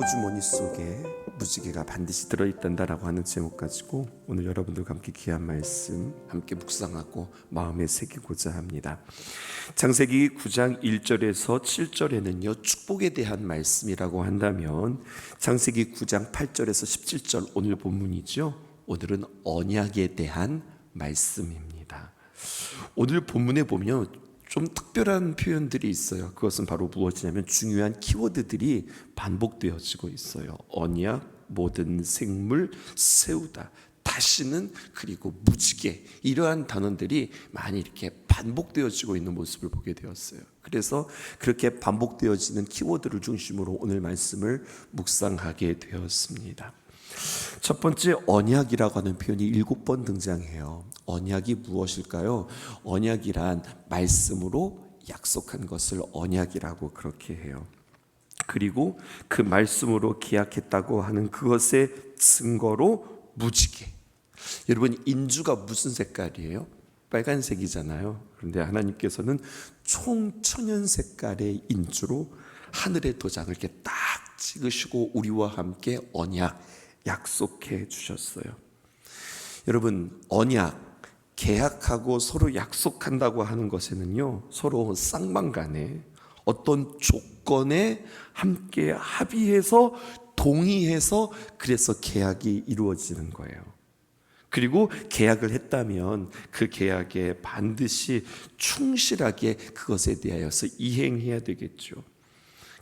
호주머니 속에 무지개가 반드시 들어있단다라고 하는 제목 가지고 오늘 여러분들과 함께 귀한 말씀 함께 묵상하고 마음에 새기고자 합니다. 창세기 9장 1절에서 7절에는요 축복에 대한 말씀이라고 한다면 창세기 9장 8절에서 17절 오늘 본문이죠. 오늘은 언약에 대한 말씀입니다. 오늘 본문에 보면 좀 특별한 표현들이 있어요. 그것은 바로 무엇이냐면 중요한 키워드들이 반복되어지고 있어요. 언약, 모든 생물, 세우다, 다시는 그리고 무지개 이러한 단어들이 많이 이렇게 반복되어지고 있는 모습을 보게 되었어요. 그래서 그렇게 반복되어지는 키워드를 중심으로 오늘 말씀을 묵상하게 되었습니다. 첫 번째 언약이라고 하는 표현이 일곱 번 등장해요. 언약이 무엇일까요? 언약이란 말씀으로 약속한 것을 언약이라고 그렇게 해요. 그리고 그 말씀으로 기약했다고 하는 그것의 증거로 무지개. 여러분 인주가 무슨 색깔이에요? 빨간색이잖아요. 그런데 하나님께서는 총천연 색깔의 인주로 하늘의 도장을 이렇게 딱 찍으시고 우리와 함께 언약 약속해 주셨어요. 여러분 언약 계약하고 서로 약속한다고 하는 것에는요 서로 쌍방간에 어떤 조건에 함께 합의해서 동의해서 그래서 계약이 이루어지는 거예요. 그리고 계약을 했다면 그 계약에 반드시 충실하게 그것에 대하여서 이행해야 되겠죠.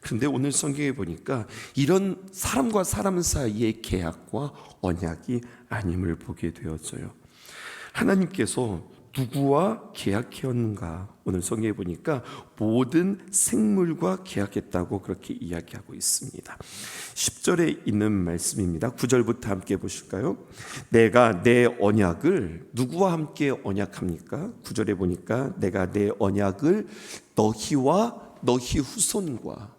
그런데 오늘 성경에 보니까 이런 사람과 사람 사이의 계약과 언약이 아님을 보게 되어져요. 하나님께서 누구와 계약했는가? 오늘 성경에 보니까 모든 생물과 계약했다고 그렇게 이야기하고 있습니다. 10절에 있는 말씀입니다. 9절부터 함께 보실까요? 내가 내 언약을 누구와 함께 언약합니까? 9절에 보니까 내가 내 언약을 너희와 너희 후손과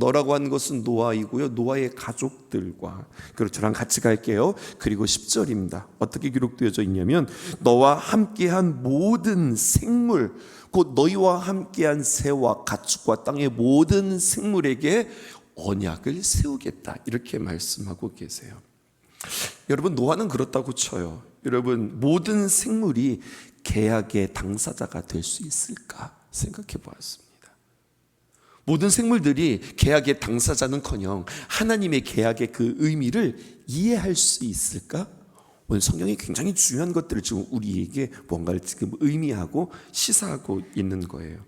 너라고 하는 것은 노아이고요. 노아의 가족들과 그리고 저랑 같이 갈게요. 그리고 10절입니다. 어떻게 기록되어져 있냐면 너와 함께한 모든 생물 곧 너희와 함께한 새와 가축과 땅의 모든 생물에게 언약을 세우겠다. 이렇게 말씀하고 계세요. 여러분 노아는 그렇다고 쳐요. 여러분 모든 생물이 계약의 당사자가 될 수 있을까 생각해 보았습니다. 모든 생물들이 계약의 당사자는커녕 하나님의 계약의 그 의미를 이해할 수 있을까? 오늘 성경이 굉장히 중요한 것들을 지금 우리에게 뭔가를 지금 의미하고 시사하고 있는 거예요.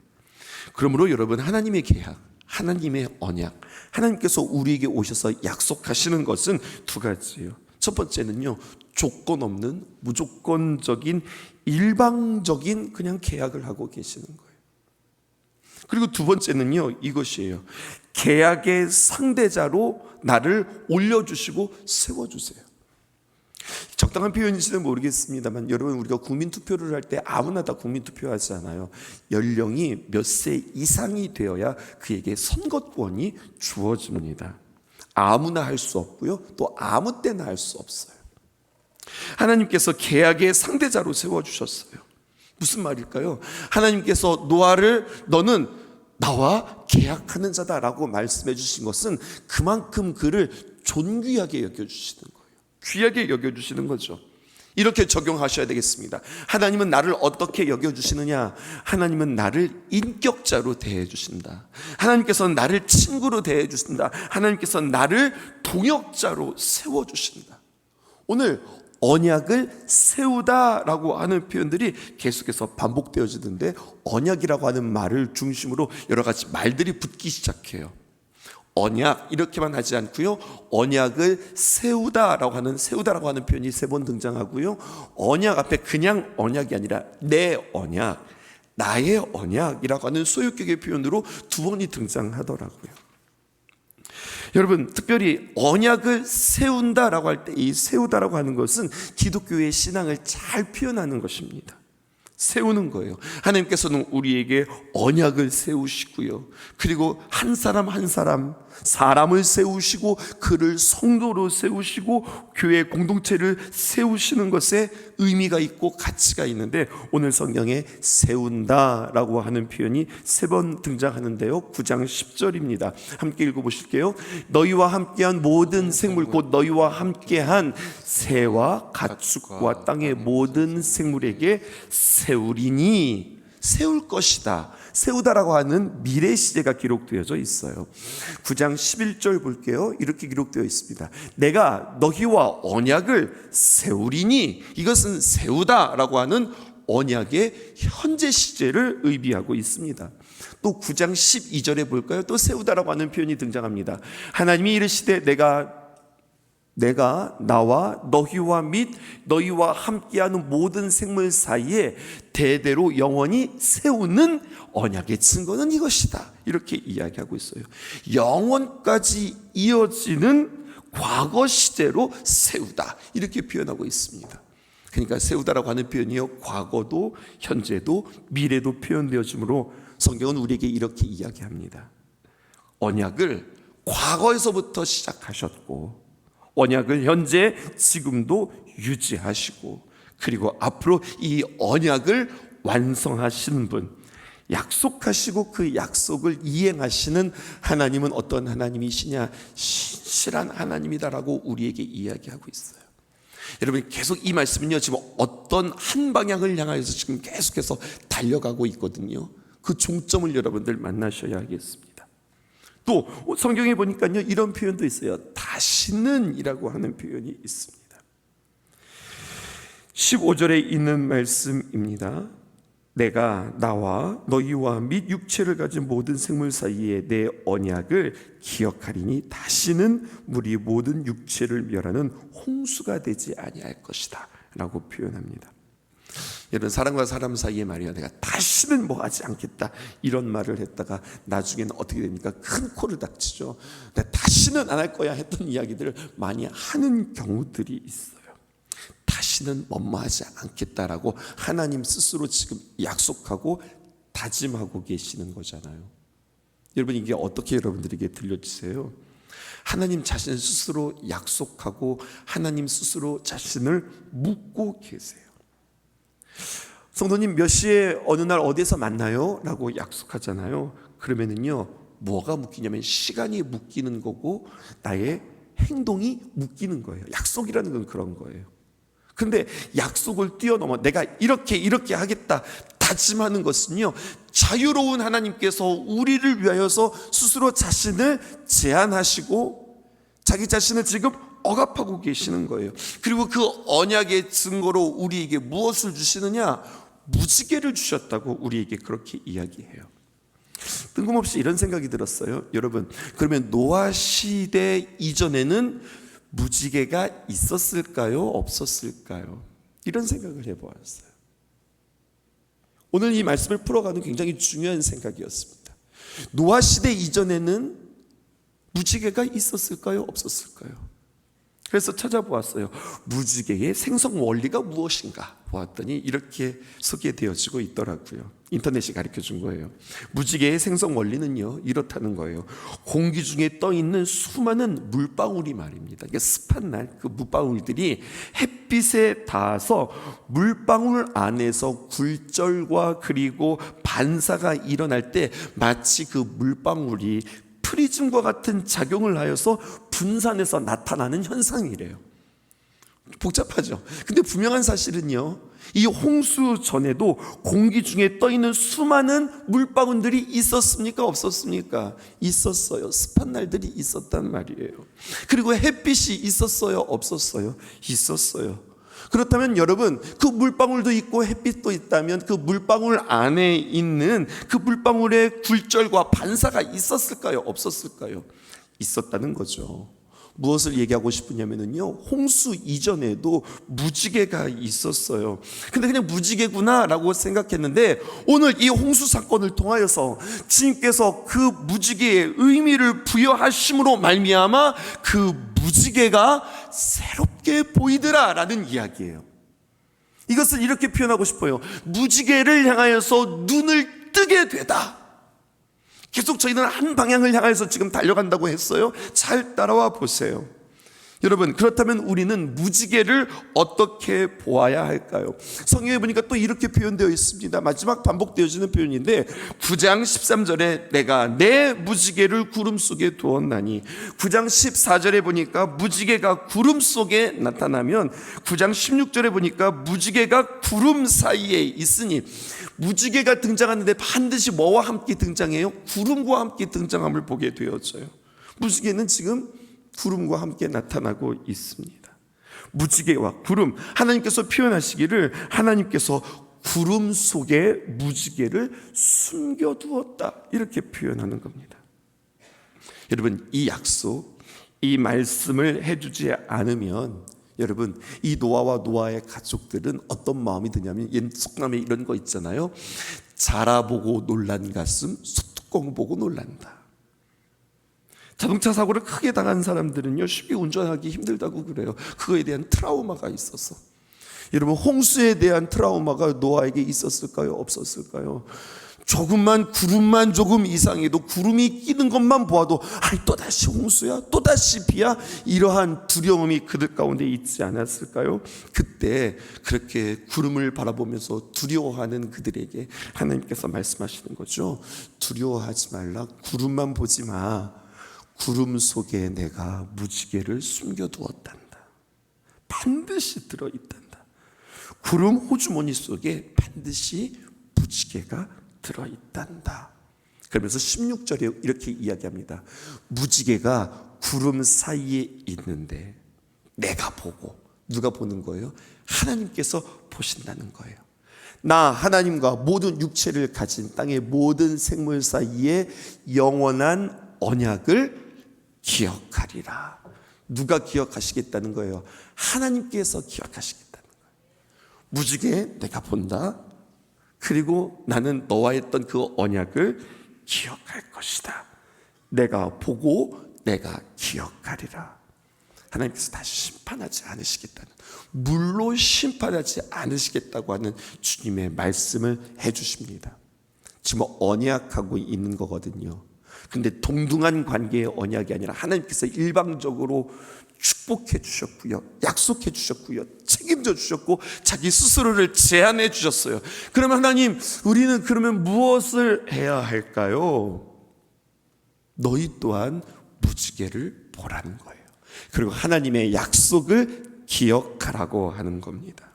그러므로 여러분 하나님의 계약, 하나님의 언약, 하나님께서 우리에게 오셔서 약속하시는 것은 두 가지예요. 첫 번째는요, 조건 없는 무조건적인 일방적인 그냥 계약을 하고 계시는 거예요. 그리고 두 번째는요, 이것이에요. 계약의 상대자로 나를 올려주시고 세워주세요. 적당한 표현인지는 모르겠습니다만 여러분 우리가 국민 투표를 할 때 아무나 다 국민 투표하지 않아요. 연령이 몇 세 이상이 되어야 그에게 선거권이 주어집니다. 아무나 할 수 없고요. 또 아무 때나 할 수 없어요. 하나님께서 계약의 상대자로 세워 주셨어요. 무슨 말일까요? 하나님께서 노아를 너는 나와 계약하는 자다라고 말씀해 주신 것은 그만큼 그를 존귀하게 여겨 주시는 거예요. 귀하게 여겨 주시는 거죠. 이렇게 적용하셔야 되겠습니다. 하나님은 나를 어떻게 여겨 주시느냐? 하나님은 나를 인격자로 대해 주신다. 하나님께서는 나를 친구로 대해 주신다. 하나님께서는 나를 동역자로 세워 주신다. 오늘 언약을 세우다라고 하는 표현들이 계속해서 반복되어지는데 언약이라고 하는 말을 중심으로 여러 가지 말들이 붙기 시작해요. 언약 이렇게만 하지 않고요. 언약을 세우다라고 하는 세우다라고 하는 표현이 세 번 등장하고요. 언약 앞에 그냥 언약이 아니라 내 언약, 나의 언약이라고 하는 소유격의 표현으로 두 번이 등장하더라고요. 여러분 특별히 언약을 세운다라고 할 때 이 세우다라고 하는 것은 기독교의 신앙을 잘 표현하는 것입니다. 세우는 거예요. 하나님께서는 우리에게 언약을 세우시고요. 그리고 한 사람 한 사람 사람을 세우시고 그를 성도로 세우시고 교회 공동체를 세우시는 것에 의미가 있고 가치가 있는데 오늘 성경에 세운다라고 하는 표현이 세 번 등장하는데요. 9장 10절입니다. 함께 읽어 보실게요. 너희와 함께한 모든 생물 곧 너희와 함께한 새와 가축과 땅의 모든 생물에게 세우리니 세울 것이다. 세우다라고 하는 미래 시제가 기록되어져 있어요. 9장 11절 볼게요. 이렇게 기록되어 있습니다. 내가 너희와 언약을 세우리니 이것은 세우다라고 하는 언약의 현재 시제를 의미하고 있습니다. 또 9장 12절에 볼까요? 또 세우다라고 하는 표현이 등장합니다. 하나님이 이르시되 내가 내가 나와 너희와 및 너희와 함께하는 모든 생물 사이에 대대로 영원히 세우는 언약의 증거는 이것이다. 이렇게 이야기하고 있어요. 영원까지 이어지는 과거 시제로 세우다. 이렇게 표현하고 있습니다. 그러니까 세우다라고 하는 표현이요. 과거도 현재도 미래도 표현되어지므로 성경은 우리에게 이렇게 이야기합니다. 언약을 과거에서부터 시작하셨고 언약을 현재 지금도 유지하시고 그리고 앞으로 이 언약을 완성하시는 분 약속하시고 그 약속을 이행하시는 하나님은 어떤 하나님이시냐 신실한 하나님이다라고 우리에게 이야기하고 있어요. 여러분 계속 이 말씀은요 지금 어떤 한 방향을 향하여서 지금 계속해서 달려가고 있거든요. 그 종점을 여러분들 만나셔야 하겠습니다. 또 성경에 보니까요 이런 표현도 있어요. 다시는이라고 하는 표현이 있습니다. 15절에 있는 말씀입니다. 내가 나와 너희와 및 육체를 가진 모든 생물 사이에 내 언약을 기억하리니 다시는 물이 모든 육체를 멸하는 홍수가 되지 아니할 것이다 라고 표현합니다. 여러분 사람과 사람 사이에 말이야 내가 다시는 뭐 하지 않겠다 이런 말을 했다가 나중에는 어떻게 됩니까? 큰 코를 닥치죠. 내가 다시는 안 할 거야 했던 이야기들을 많이 하는 경우들이 있어요. 다시는 뭐뭐하지 않겠다라고 하나님 스스로 지금 약속하고 다짐하고 계시는 거잖아요. 여러분 이게 어떻게 여러분들에게 들려주세요? 하나님 자신 스스로 약속하고 하나님 스스로 자신을 묻고 계세요 성도님 몇 시에 어느 날 어디서 만나요? 라고 약속하잖아요. 그러면은요, 뭐가 묶이냐면 시간이 묶이는 거고 나의 행동이 묶이는 거예요. 약속이라는 건 그런 거예요. 근데 약속을 뛰어넘어 내가 이렇게 이렇게 하겠다 다짐하는 것은요 자유로운 하나님께서 우리를 위하여서 스스로 자신을 제한하시고 자기 자신을 지금 억압하고 계시는 거예요. 그리고 그 언약의 증거로 우리에게 무엇을 주시느냐? 무지개를 주셨다고 우리에게 그렇게 이야기해요. 뜬금없이 이런 생각이 들었어요. 여러분, 그러면 노아 시대 이전에는 무지개가 있었을까요? 없었을까요? 이런 생각을 해보았어요. 오늘 이 말씀을 풀어가는 굉장히 중요한 생각이었습니다. 노아 시대 이전에는 무지개가 있었을까요? 없었을까요? 그래서 찾아보았어요. 무지개의 생성 원리가 무엇인가 보았더니 이렇게 소개되어지고 있더라고요. 인터넷이 가르쳐 준 거예요. 무지개의 생성 원리는요, 이렇다는 거예요. 공기 중에 떠 있는 수많은 물방울이 말입니다. 이게 습한 날, 그 물방울들이 햇빛에 닿아서 물방울 안에서 굴절과 그리고 반사가 일어날 때 마치 그 물방울이 프리즘과 같은 작용을 하여서 분산해서 나타나는 현상이래요. 복잡하죠. 근데 분명한 사실은요. 이 홍수 전에도 공기 중에 떠 있는 수많은 물방울들이 있었습니까? 없었습니까? 있었어요. 습한 날들이 있었단 말이에요. 그리고 햇빛이 있었어요? 없었어요? 있었어요. 그렇다면 여러분 그 물방울도 있고 햇빛도 있다면 그 물방울 안에 있는 그 물방울의 굴절과 반사가 있었을까요? 없었을까요? 있었다는 거죠. 무엇을 얘기하고 싶으냐면요. 홍수 이전에도 무지개가 있었어요. 근데 그냥 무지개구나라고 생각했는데 오늘 이 홍수 사건을 통하여서 주님께서 그 무지개의 의미를 부여하심으로 말미암아 그 무지개가 새롭 게 보이더라 라는 이야기예요. 이것을 이렇게 표현하고 싶어요. 무지개를 향하여서 눈을 뜨게 되다. 계속 저희는 한 방향을 향해서 지금 달려간다고 했어요. 잘 따라와 보세요. 여러분, 그렇다면 우리는 무지개를 어떻게 보아야 할까요? 성경에 보니까 또 이렇게 표현되어 있습니다. 마지막 반복되어지는 표현인데, 9장 13절에 내가 내 무지개를 구름 속에 두었나니, 9장 14절에 보니까 무지개가 구름 속에 나타나면, 9장 16절에 보니까 무지개가 구름 사이에 있으니, 무지개가 등장하는데 반드시 뭐와 함께 등장해요? 구름과 함께 등장함을 보게 되어져요. 무지개는 지금 구름과 함께 나타나고 있습니다. 무지개와 구름 하나님께서 표현하시기를 하나님께서 구름 속에 무지개를 숨겨두었다 이렇게 표현하는 겁니다. 여러분 이 약속 이 말씀을 해주지 않으면 여러분 이 노아와 노아의 가족들은 어떤 마음이 드냐면 옛 속담에 이런 거 있잖아요. 자라보고 놀란 가슴 소뚜껑 보고 놀란다. 자동차 사고를 크게 당한 사람들은요 쉽게 운전하기 힘들다고 그래요. 그거에 대한 트라우마가 있어서. 여러분 홍수에 대한 트라우마가 노아에게 있었을까요? 없었을까요? 조금만 구름만 조금 이상해도 구름이 끼는 것만 보아도 아이 또 다시 홍수야 또 다시 비야 이러한 두려움이 그들 가운데 있지 않았을까요? 그때 그렇게 구름을 바라보면서 두려워하는 그들에게 하나님께서 말씀하시는 거죠. 두려워하지 말라 구름만 보지 마. 구름 속에 내가 무지개를 숨겨두었단다. 반드시 들어있단다. 구름 호주머니 속에 반드시 무지개가 들어있단다. 그러면서 16절에 이렇게 이야기합니다. 무지개가 구름 사이에 있는데 내가 보고 누가 보는 거예요? 하나님께서 보신다는 거예요. 나 하나님과 모든 육체를 가진 땅의 모든 생물 사이에 영원한 언약을 기억하리라. 누가 기억하시겠다는 거예요? 하나님께서 기억하시겠다는 거예요. 무지개 내가 본다. 그리고 나는 너와 했던 그 언약을 기억할 것이다. 내가 보고 내가 기억하리라. 하나님께서 다시 심판하지 않으시겠다는 물로 심판하지 않으시겠다고 하는 주님의 말씀을 해 주십니다. 지금 언약하고 있는 거거든요. 근데 동등한 관계의 언약이 아니라 하나님께서 일방적으로 축복해 주셨고요. 약속해 주셨고요. 책임져 주셨고 자기 스스로를 제한해 주셨어요. 그러면 하나님, 우리는 그러면 무엇을 해야 할까요? 너희 또한 무지개를 보라는 거예요. 그리고 하나님의 약속을 기억하라고 하는 겁니다.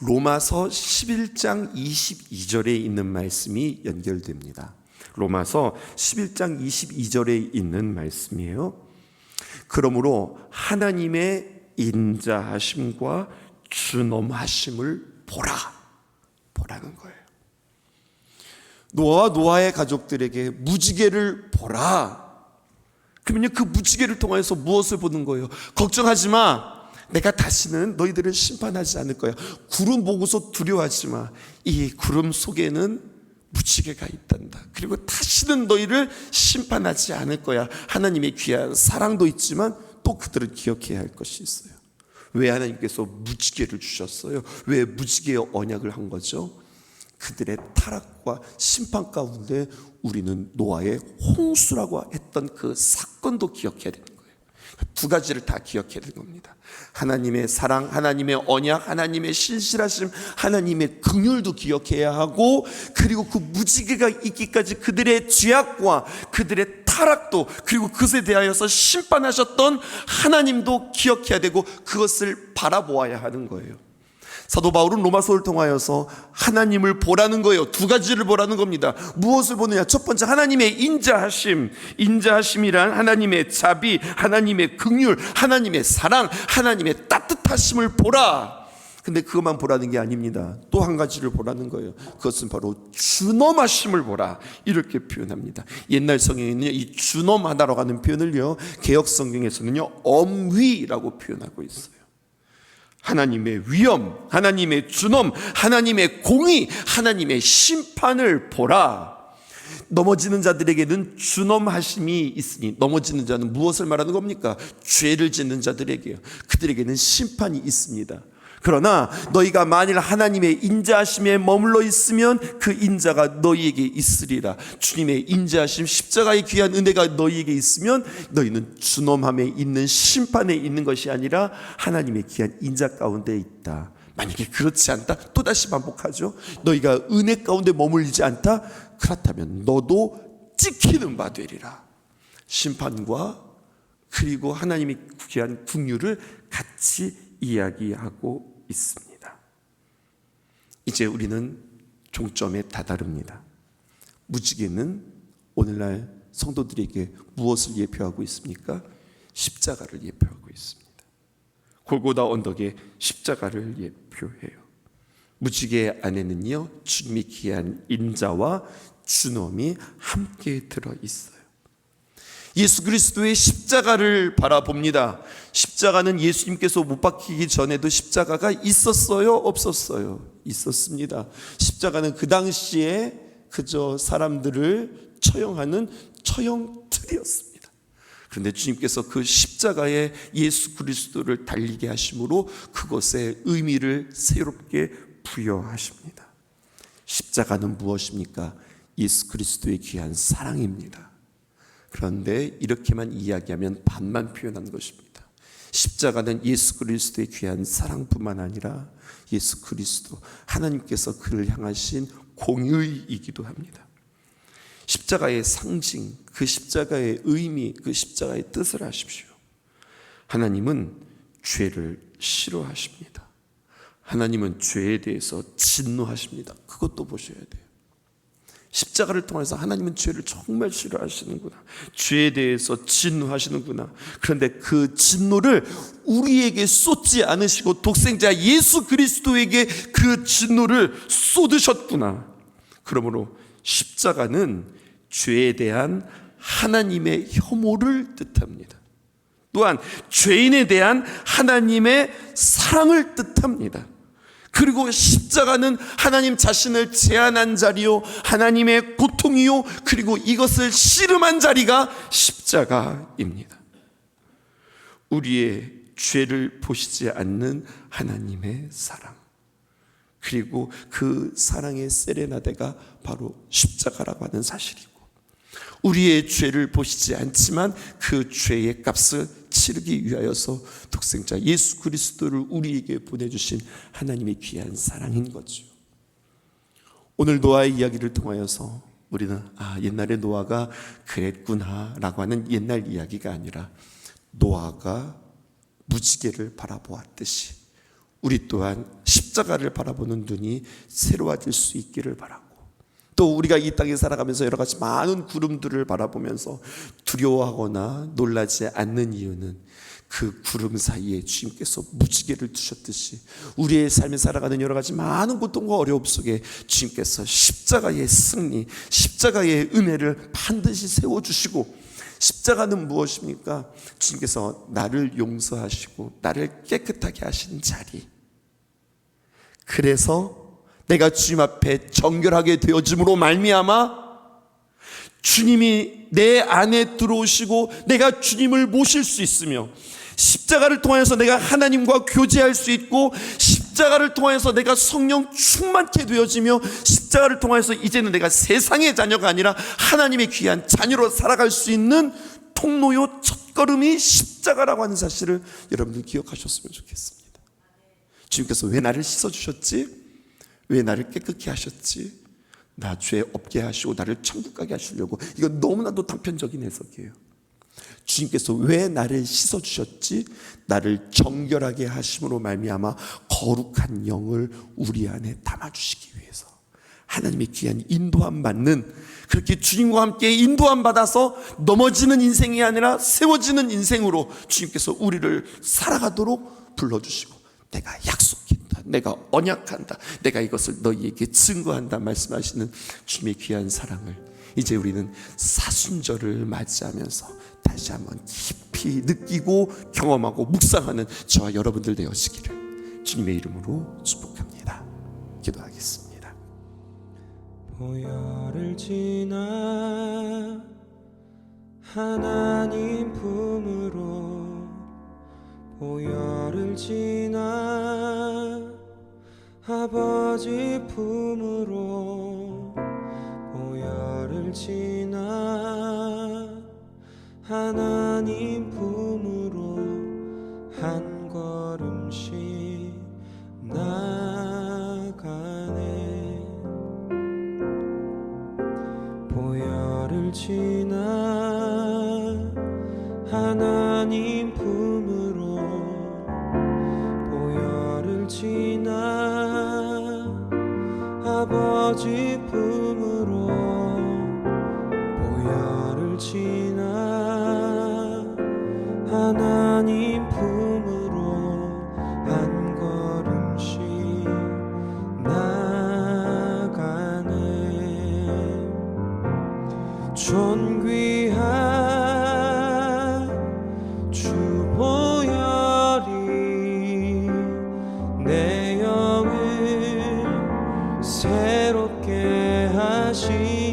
로마서 11장 22절에 있는 말씀이 연결됩니다. 로마서 11장 22절에 있는 말씀이에요. 그러므로 하나님의 인자하심과 준엄하심을 보라. 보라는 거예요. 노아와 노아의 가족들에게 무지개를 보라. 그러면요, 그 무지개를 통해서 무엇을 보는 거예요? 걱정하지 마. 내가 다시는 너희들을 심판하지 않을 거야. 구름 보고서 두려워하지 마. 이 구름 속에는 무지개가 있단다. 그리고 다시는 너희를 심판하지 않을 거야. 하나님의 귀한 사랑도 있지만 또 그들은 기억해야 할 것이 있어요. 왜 하나님께서 무지개를 주셨어요? 왜 무지개의 언약을 한 거죠? 그들의 타락과 심판 가운데 우리는 노아의 홍수라고 했던 그 사건도 기억해야 거예요. 두 가지를 다 기억해야 되는 겁니다. 하나님의 사랑, 하나님의 언약, 하나님의 신실하심, 하나님의 긍휼도 기억해야 하고 그리고 그 무지개가 있기까지 그들의 죄악과 그들의 타락도 그리고 그것에 대하여서 심판하셨던 하나님도 기억해야 되고 그것을 바라보아야 하는 거예요. 사도 바울은 로마서를 통하여서 하나님을 보라는 거예요. 두 가지를 보라는 겁니다. 무엇을 보느냐? 첫 번째 하나님의 인자하심, 인자하심이란 하나님의 자비, 하나님의 긍휼, 하나님의 사랑, 하나님의 따뜻하심을 보라. 근데 그것만 보라는 게 아닙니다. 또 한 가지를 보라는 거예요. 그것은 바로 준엄하심을 보라. 이렇게 표현합니다. 옛날 성경에는요, 이 준엄하다라고 하는 표현을요, 개혁 성경에서는요, 엄위라고 표현하고 있어요. 하나님의 위엄, 하나님의 준엄, 하나님의 공의, 하나님의 심판을 보라. 넘어지는 자들에게는 준엄하심이 있으니 넘어지는 자는 무엇을 말하는 겁니까? 죄를 짓는 자들에게요. 그들에게는 심판이 있습니다. 그러나 너희가 만일 하나님의 인자하심에 머물러 있으면 그 인자가 너희에게 있으리라. 주님의 인자하심 십자가의 귀한 은혜가 너희에게 있으면 너희는 준엄함에 있는 심판에 있는 것이 아니라 하나님의 귀한 인자 가운데 있다. 만약에 그렇지 않다 또다시 반복하죠. 너희가 은혜 가운데 머물지 않다 그렇다면 너도 찍히는 바 되리라. 심판과 그리고 하나님이 귀한 국류를 같이 이야기하고 있습니다. 이제 우리는 종점에 다다릅니다. 무지개는 오늘날 성도들에게 무엇을 예표하고 있습니까? 십자가를 예표하고 있습니다. 골고다 언덕에 십자가를 예표해요. 무지개 안에는요 주님이 귀한 인자와 준엄이 함께 들어 있어요. 예수 그리스도의 십자가를 바라봅니다. 십자가는 예수님께서 못 박히기 전에도 십자가가 있었어요? 없었어요? 있었습니다. 십자가는 그 당시에 그저 사람들을 처형하는 처형틀이었습니다. 그런데 주님께서 그 십자가에 예수 그리스도를 달리게 하심으로 그것의 의미를 새롭게 부여하십니다. 십자가는 무엇입니까? 예수 그리스도의 귀한 사랑입니다. 그런데 이렇게만 이야기하면 반만 표현한 것입니다. 십자가는 예수 그리스도의 귀한 사랑뿐만 아니라 예수 그리스도 하나님께서 그를 향하신 공의이기도 합니다. 십자가의 상징, 그 십자가의 의미, 그 십자가의 뜻을 아십시오. 하나님은 죄를 싫어하십니다. 하나님은 죄에 대해서 진노하십니다. 그것도 보셔야 돼요. 십자가를 통해서 하나님은 죄를 정말 싫어하시는구나. 죄에 대해서 진노하시는구나. 그런데 그 진노를 우리에게 쏟지 않으시고 독생자 예수 그리스도에게 그 진노를 쏟으셨구나. 그러므로 십자가는 죄에 대한 하나님의 혐오를 뜻합니다. 또한 죄인에 대한 하나님의 사랑을 뜻합니다. 그리고 십자가는 하나님 자신을 제한한 자리요, 하나님의 고통이요, 그리고 이것을 씨름한 자리가 십자가입니다. 우리의 죄를 보시지 않는 하나님의 사랑. 그리고 그 사랑의 세레나데가 바로 십자가라고 하는 사실이고, 우리의 죄를 보시지 않지만 그 죄의 값을 치르기 위하여서 독생자 예수 그리스도를 우리에게 보내주신 하나님의 귀한 사랑인 거죠. 오늘 노아의 이야기를 통하여서 우리는 아 옛날에 노아가 그랬구나라고 하는 옛날 이야기가 아니라 노아가 무지개를 바라보았듯이 우리 또한 십자가를 바라보는 눈이 새로워질 수 있기를 바라고 또 우리가 이 땅에 살아가면서 여러 가지 많은 구름들을 바라보면서 두려워하거나 놀라지 않는 이유는 그 구름 사이에 주님께서 무지개를 두셨듯이 우리의 삶에 살아가는 여러 가지 많은 고통과 어려움 속에 주님께서 십자가의 승리, 십자가의 은혜를 반드시 세워주시고 십자가는 무엇입니까? 주님께서 나를 용서하시고 나를 깨끗하게 하신 자리. 그래서 내가 주님 앞에 정결하게 되어짐으로 말미암아 주님이 내 안에 들어오시고 내가 주님을 모실 수 있으며 십자가를 통해서 내가 하나님과 교제할 수 있고 십자가를 통해서 내가 성령 충만케 되어지며 십자가를 통해서 이제는 내가 세상의 자녀가 아니라 하나님의 귀한 자녀로 살아갈 수 있는 통로요 첫걸음이 십자가라고 하는 사실을 여러분들 기억하셨으면 좋겠습니다. 주님께서 왜 나를 씻어 주셨지? 왜 나를 깨끗게 하셨지? 나 죄 없게 하시고 나를 천국 가게 하시려고 이건 너무나도 단편적인 해석이에요. 주님께서 왜 나를 씻어 주셨지? 나를 정결하게 하심으로 말미암아 거룩한 영을 우리 안에 담아 주시기 위해서 하나님의 귀한 인도함 받는 그렇게 주님과 함께 인도함 받아서 넘어지는 인생이 아니라 세워지는 인생으로 주님께서 우리를 살아가도록 불러 주시고 내가 약속해 내가 언약한다. 내가 이것을 너희에게 증거한다. 말씀하시는 주님의 귀한 사랑을 이제 우리는 사순절을 맞이하면서 다시 한번 깊이 느끼고 경험하고 묵상하는 저와 여러분들 되어지기를 주님의 이름으로 축복합니다. 기도하겠습니다. 보혈을 지나 하나님 품으로 보혈을 지나 아버지 품으로 보혈을 지나 하나님 품으로 한 걸음씩 나가네. 보혈을 지나 하나님 새롭게 하신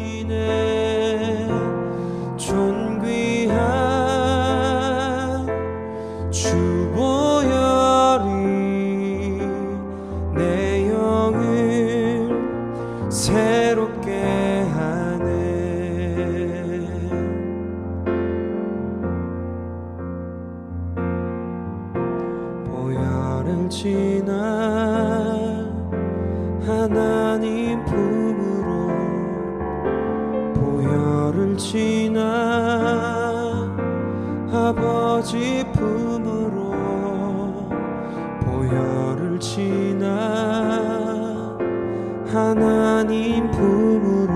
하나님 품으로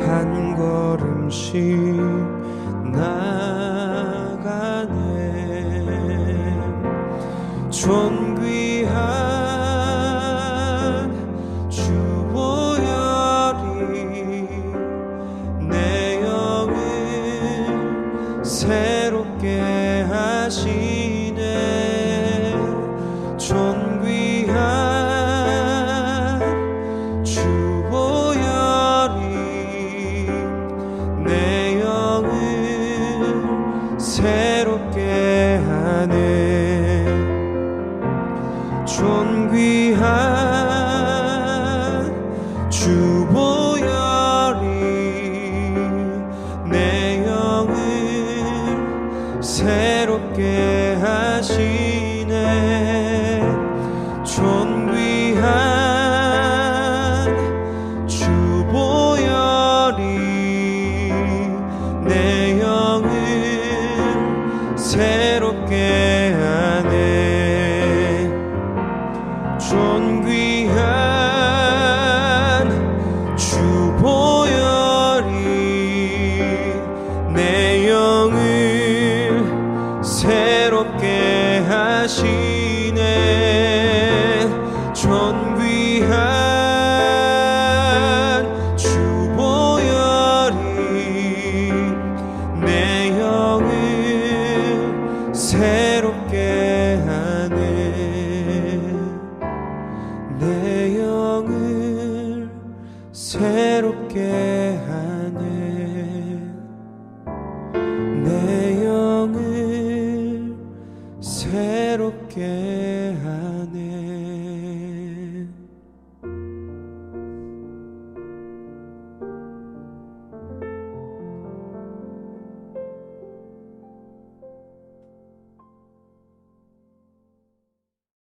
한 걸음씩